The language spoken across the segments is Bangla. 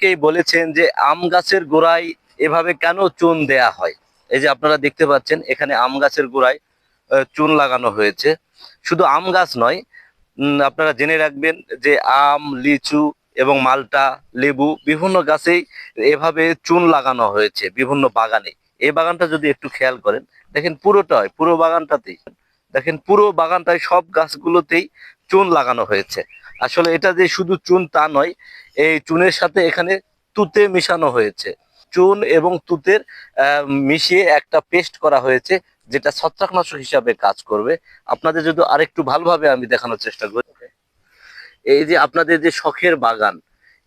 কেই বলেছেন যে আম গাছের গোড়ায় এভাবে কেন চুন দেয়া হয়? এই যে আপনারা দেখতে পাচ্ছেন, এখানে আম গাছের গোড়ায় চুন লাগানো হয়েছে। শুধু আম গাছ নয় আপনারা জেনে রাখবেন যে আম, লিচু এবং মালটা, লেবু বিভিন্ন গাছেই এভাবে চুন লাগানো হয়েছে বিভিন্ন বাগানে। এই বাগানটা যদি একটু খেয়াল করেন, দেখেন পুরোটাই, পুরো বাগানটাতেই, দেখেন পুরো বাগানটায় সব গাছগুলোতেই চুন লাগানো হয়েছে। আসলে এটা যে শুধু চুন তা নয় এই চুনের সাথে এখানে তুতে মিশানো হয়েছে। চুন এবং তুতের মিশিয়ে একটা পেস্ট করা হয়েছে, যেটা ছত্রাকনাশক হিসাবে কাজ করবে। আপনাদের যদি আরেকটু ভালোভাবে আমি দেখানোর চেষ্টা করি। এই যে আপনাদের যে শখের বাগান,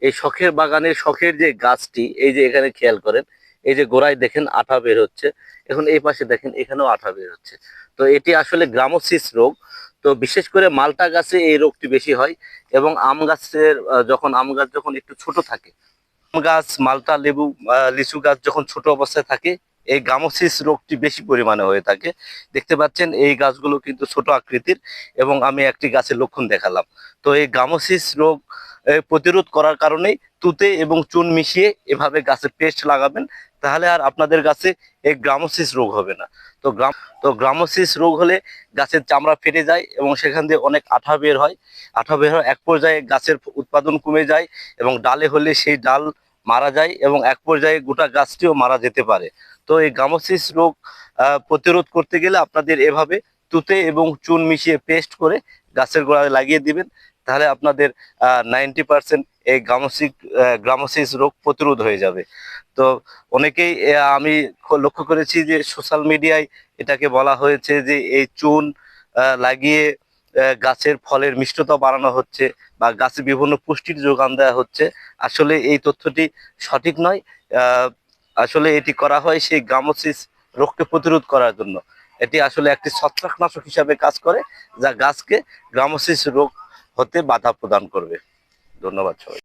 এই শখের বাগানের শখের যে গাছটি, এই যে এখানে খেয়াল করেন এই যে গোড়ায় দেখেন আঠা বের হচ্ছে, এখন এই পাশে দেখেন এখানেও আঠা বের হচ্ছে। তো এটি আসলে গ্রামোসিস রোগ, তো বিশেষ করে মালটা গাছে এই রোগটি বেশি হয় এবং আম গাছের যখন আম গাছ যখন একটু ছোট থাকে, আম গাছ, মালটা, লেবু লিচু গাছ যখন ছোট অবস্থায় থাকে, এই গামোসিস রোগটি বেশি পরিমাণে হয়ে থাকে। দেখতে পাচ্ছেন এই গাছগুলো কিন্তু ছোট আকৃতির এবং আমি একটি গাছের লক্ষণ দেখালাম। তো এই গামোসিস রোগ প্রতিরোধ করার কারণেই তুতে এবং চুন মিশিয়ে এভাবে গাছে পেস্ট লাগাবেন তাহলে আর আপনাদের গাছে এই গ্রামোসিস রোগ হবে না। তো গ্রাম, তো গ্রামোসিস রোগ হলে গাছের চামড়া ফেটে যায় এবং সেখান দিয়ে অনেক আঠা বের হয়। আঠা বের হয় এক পর্যায়ে গাছের উৎপাদন কমে যায় এবং ডালে হলে সেই ডাল মারা যায় এবং এক পর্যায়ে গোটা গাছটিও মারা যেতে পারে। তো এই গামোসিস রোগ প্রতিরোধ করতে গেলে আপনাদের এভাবে তুতে এবং চুন মিশিয়ে পেস্ট করে গাছের গোড়ায় লাগিয়ে দিবেন, তাহলে আপনাদের নাইনটি পার্সেন্ট এই গ্রামসিক গ্রামোসিস রোগ প্রতিরোধ হয়ে যাবে। তো অনেকেই আমি লক্ষ্য করেছি যে সোশ্যাল মিডিয়ায় এটাকে বলা হয়েছে যে এই চুন লাগিয়ে গাছের ফলের মিষ্টতা বাড়ানো হচ্ছে বা গাছে বিভিন্ন পুষ্টির যোগান দেওয়া হচ্ছে। আসলে এই তথ্যটি সঠিক নয়। আসলে এটি করা হয় সেই গ্রামোসিস রোগকে প্রতিরোধ করার জন্য। এটি আসলে একটি ছত্রাকনাশক হিসাবে কাজ করে, যা গাছকে গ্রামোসিস রোগ হতে বাধা প্রদান করবে। ধন্যবাদ সবাই